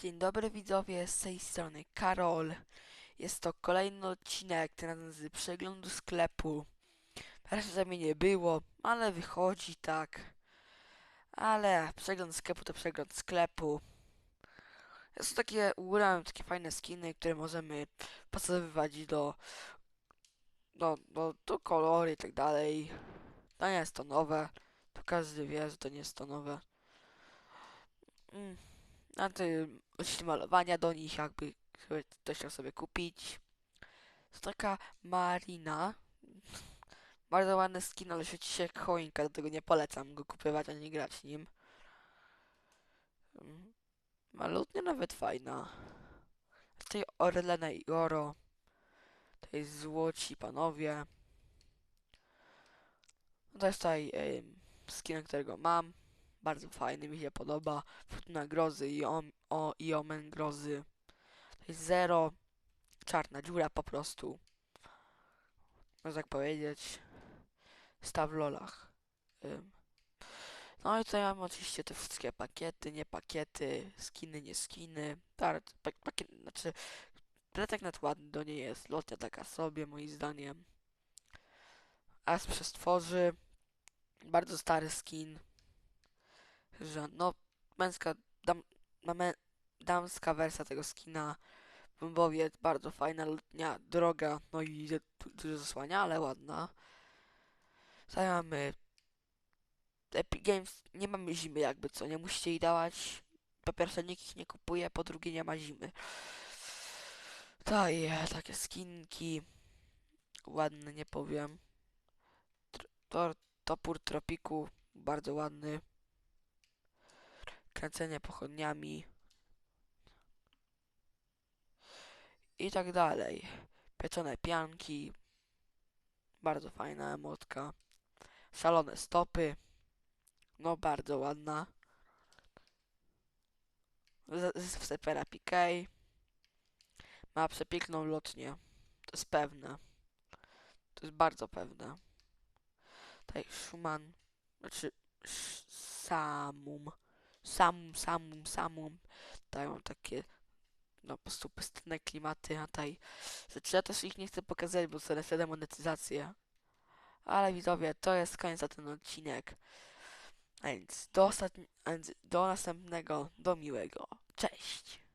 Dzień dobry widzowie, z tej strony Karol. Jest to kolejny odcinek ten z przeglądu sklepu. Raz że mnie nie było, ale wychodzi tak. Ale przegląd sklepu to przegląd sklepu. Są takie, ubrałem takie fajne skiny, które możemy pasowywać do, do, do, do kolory i tak dalej. To nie jest to nowe. To każdy wie, że to nie jest to nowe. Mm. A ty oczywiście malowania do nich, jakby ktoś chciał sobie kupić. Jest taka Marina. Bardzo ładny skin, ale świeci się choinka, dlatego nie polecam go kupywać ani grać nim. Mm. Malutnie nawet fajna. Tutaj Orlena i Oro. Tutaj złoci panowie. No to jest tutaj em, skin, którego mam. Bardzo fajny, mi się podoba. Fortuna grozy i, om, o, i omen grozy. To jest zero. Czarna dziura po prostu. Można tak powiedzieć. Staw lolach. Ym. No i tutaj mamy oczywiście te wszystkie pakiety, nie pakiety, skiny, nie skiny. Tar, pa, pakiet, znaczy, pletek nawet ładny do niej jest. Lotnia taka sobie, moim zdaniem. As przestworzy. Bardzo stary skin że no męska, dam, damska wersja tego skina Bombowiec, bardzo fajna, droga, no i du- dużo zasłania, ale ładna. Tutaj mamy Epic Games, nie mamy zimy jakby co, nie musicie jej dawać. Po pierwsze nikt ich nie kupuje, po drugie nie ma zimy. Tutaj e, takie skinki, ładne nie powiem. Tor, topór tropiku, bardzo ładny kręcenie pochodniami i tak dalej. Pieczone pianki, bardzo fajna emotka. Szalone stopy, no bardzo ładna. Z, Sepera PK ma przepiękną lotnię, to jest pewne. To jest bardzo pewne. Tutaj Schumann, znaczy Samum. Samum, samum, samum. Dają takie, no po prostu pustynne klimaty, a tutaj rzeczy ja też ich nie chcę pokazać, bo są lecę demonetyzację. Ale widzowie, to jest koniec za ten odcinek. A więc do, ostatni- a więc do następnego, do miłego. Cześć!